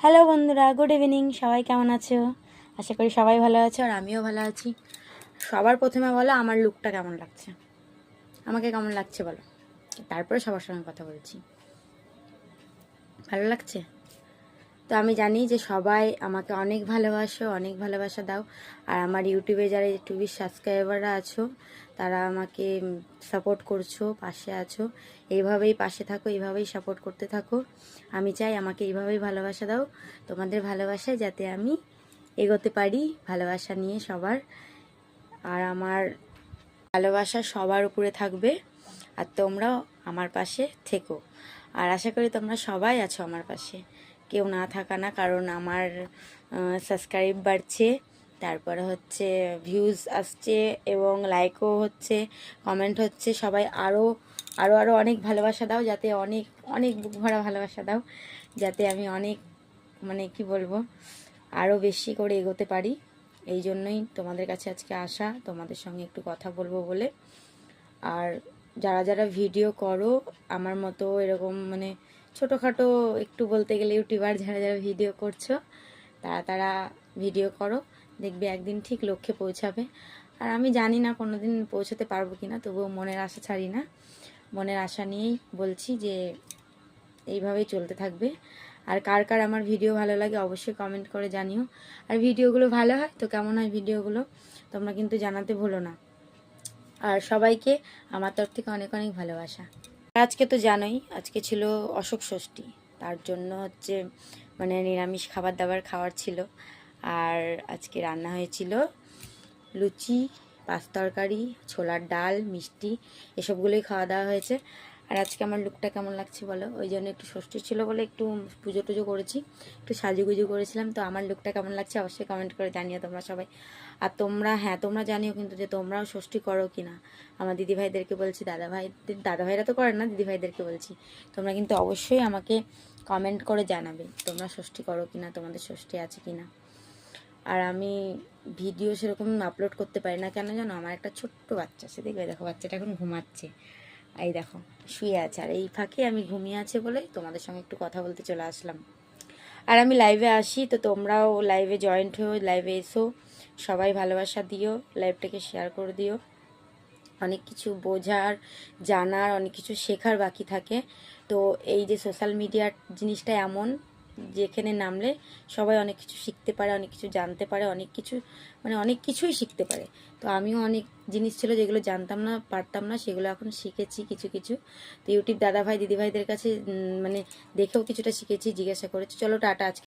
Hello বন্ধুরা, good evening. সবাই কেমন আছো? আশা করি সবাই ভালো আছে আর আমিও ভালো আছি। সবার প্রথমে বলো, আমার লুকটা কেমন লাগছে? আমাকে কেমন লাগছে বলো? তারপরে সবার সঙ্গে কথা বলছি। ভালো লাগছে? তো আমি জানি যে সবাই আমাকে অনেক ভালোবাসো, অনেক ভালোবাসা দাও। আর আমার ইউটিউবে যারা ইউটিউবের সাবস্ক্রাইবাররা আছো, তারা আমাকে সাপোর্ট করছ, পাশে আছো। এইভাবেই পাশে থাকো, এইভাবেই সাপোর্ট করতে থাকো। আমি চাই আমাকে এইভাবেই ভালোবাসা দাও, তোমাদের ভালোবাসায় যাতে আমি এগোতে পারি ভালোবাসা নিয়ে সবার। আর আমার ভালোবাসা সবার উপরে থাকবে, আর তোমরাও আমার পাশে থেকো। আর আশা করি তোমরা সবাই আছো আমার পাশে। কেউ না থাকা না, কারণ আমার সাবস্ক্রাইব বাড়ছে, তারপরে হচ্ছে ভিউজ আসছে এবং লাইকও হচ্ছে কমেন্ট হচ্ছে, সবাই আরও আরও আরও অনেক ভালোবাসা দাও, যাতে অনেক অনেক বুক ভরা ভালোবাসা দাও, যাতে আমি অনেক মানে কি বলব আরও বেশি করে এগোতে পারি। এই জন্যই তোমাদের কাছে আজকে আসা, তোমাদের সঙ্গে একটু কথা বলব বলে। আর যারা যারা ভিডিও করো, আমার মতো এরকম মানে ছোটোখাটো একটু বলতে গেলে ইউটিউবার যারা যারা ভিডিও করছ, তারা তারা ভিডিও করো, দেখবে একদিন ঠিক লক্ষ্যে পৌঁছাবে। আর আমি জানি না কোনো দিন পৌঁছাতে পারব কি না তবুও মনের আশা ছাড়ি না। মনের আশা নিয়েই বলছি যে এইভাবেই চলতে থাকবে। আর কার কার আমার ভিডিও ভালো লাগে অবশ্যই কমেন্ট করে জানিও। আর ভিডিওগুলো ভালো হয় তো কেমন হয় ভিডিওগুলো, তোমরা কিন্তু জানাতে ভুলো না। আর সবাইকে আমার তরফ থেকে অনেক অনেক ভালোবাসা। আজকে তো জানোই, আজকে ছিল অশোক ষষ্ঠী। তার জন্য হচ্ছে মানে নিরামিষ খাবার দাবার খাওয়ার ছিল। আর আজকে রান্না হয়েছিল লুচি, পাঁচ তরকারি, ছোলার ডাল, মিষ্টি, এসবগুলোই খাওয়া দাওয়া হয়েছে। আর আজকে আমার লুকটা কেমন লাগছে বলো? ওই জন্য একটু ষষ্ঠী ছিল বলে একটু পুজো টুজো করেছি, একটু সাজুগুজু করেছিলাম। তো আমার লুকটা কেমন লাগছে অবশ্যই কমেন্ট করে জানিও তোমরা সবাই। আর তোমরা হ্যাঁ তোমরা জানিও কিন্তু যে তোমরাও ষষ্ঠী করো কি না আমার দিদিভাইদেরকে বলছি দাদা ভাই দাদা ভাইরা তো করে না, দিদিভাইদেরকে বলছি। তোমরা কিন্তু অবশ্যই আমাকে কমেন্ট করে জানাবে, তোমরা ষষ্ঠী করো কি না তোমাদের ষষ্ঠী আছে কি না আর আমি ভিডিও সেরকম আপলোড করতে পারি না, কেন জানো? আমার একটা ছোট্ট বাচ্চা আছে, দেখবে? দেখো, বাচ্চাটা এখন ঘুমাচ্ছে। এই দেখো, শুয়ে আছে। আর এই ফাঁকে আমি ঘুমিয়ে আছে বলে তোমাদের সঙ্গে একটু কথা বলতে চলে আসলাম। আর আমি লাইভে আসি, তো তোমরাও লাইভে জয়েন্ট হও লাইভে এসো। সবাই ভালোবাসা দিও লাইভটাকে শেয়ার করে দিও। অনেক কিছু বোঝার, জানার, অনেক কিছু শেখার বাকি থাকে। তো এই যে সোশ্যাল মিডিয়ার জিনিসটা এমন যেখানে নামলে সবাই অনেক কিছু শিখতে পারে, অনেক কিছু জানতে পারে, অনেক কিছু মানে অনেক কিছুই শিখতে পারে। তো আমিও অনেক জিনিস ছিল যেগুলো জানতাম না, পারতাম না, সেগুলো এখন শিখেছি কিছু কিছু। তো ইউটিউব দাদাভাই, দিদিভাইদের কাছে মানে দেখেও কিছুটা শিখেছি, জিজ্ঞাসা করেছি, চলো টাটা, আজকে